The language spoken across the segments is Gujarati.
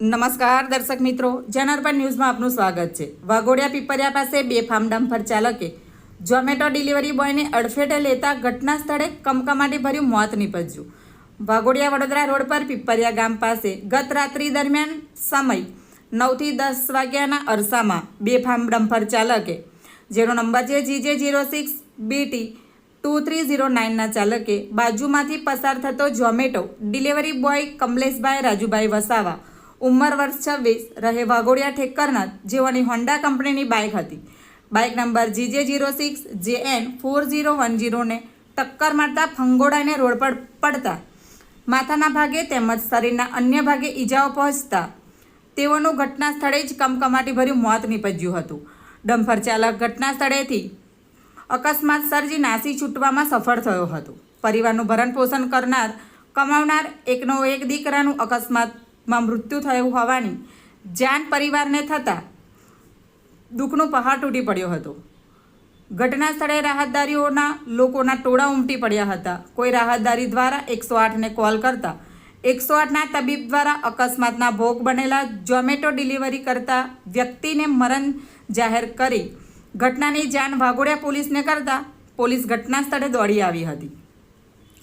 નમસ્કાર દર્શક મિત્રો જનરપન ન્યૂઝમાં આપનું સ્વાગત છે. વાઘોડિયા પીપરિયા પાસે બે ફાર્મ ડમ્પર ચાલકે ઝોમેટો ડિલિવરી બોયને અડફેટે લેતા ઘટના સ્થળે કમકમાટી ભર્યું મોત નીપજ્યું. વાઘોડિયા વડોદરા રોડ પર પીપરિયા ગામ પાસે ગત રાત્રિ દરમિયાન સમય નવથી દસ વાગ્યાના અરસામાં બે ફાર્મ ડમ્પર ચાલકે. જેનો નંબર છે GJ zero six, BT two three zero નાઇનના ચાલકે. બાજુમાંથી પસાર થતો Zomato delivery boy Kamleshbhai Rajubhai Vasava ઉંમર વર્ષ છવ્વીસ, રહે વાઘોડિયા ઠેકરના જેઓની હોન્ડા કંપનીની બાઇક હતી. Bike number G J zero six J N four zero one ઝીરોને ટક્કર મારતા ફંગોડાને રોડ પર પડતા. માથાના ભાગે તેમજ શરીરના અન્ય ભાગે ઈજાઓ પહોંચતા. તેઓનું ઘટના સ્થળે જ કમકમાટી ભર્યું મોત નીપજ્યું હતું. ડમ્ફર ચાલક ઘટના સ્થળેથી અકસ્માત સર્જી નાસી છૂટવામાં સફળ થયો હતો. પરિવારનું ભરણપોષણ કરનાર, કમાવનાર એકનો એક દીકરાનું અકસ્માતમાં મૃત્યુ થયું હોવાની. જાન પરિવારને થતાં દુઃખનું પહાડ તૂટી પડ્યો હતો. ઘટના સ્થળે રાહતદારીઓના લોકોના ટોળા ઉમટી પડ્યા હતા. કોઈ રાહતદારી દ્વારા એકસો આઠને કોલ કરતા, એકસો આઠના તબીબ દ્વારા અકસ્માતના ભોગ બનેલા ઝોમેટો ડિલિવરી કરતા વ્યક્તિને મરણ જાહેર કરી ઘટનાની જાણ વાઘોડિયા પોલીસને કરતા પોલીસ ઘટના સ્થળે દોડી આવી હતી.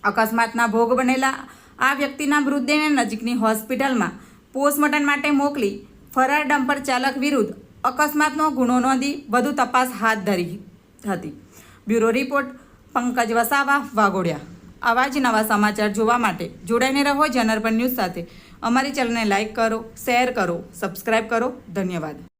અકસ્માતના ભોગ બનેલા આ વ્યક્તિના મૃતદેહને નજીકની હોસ્પિટલમાં પોસ્ટમોર્ટમ માટે મોકલી ફરાર ડમ્પર ચાલક વિરુદ્ધ અકસ્માતનો ગુનો નોંધી વધુ તપાસ હાથ ધરી હતી. Bureau report, Pankaj Vasava, Vaghodia. આવા જ નવા સમાચાર જોવા માટે જોડાઈને રહો જનરપન ન્યૂઝ સાથે. અમારી ચેનલને લાઇક કરો, શેર કરો સબસ્ક્રાઈબ કરો. ધન્યવાદ.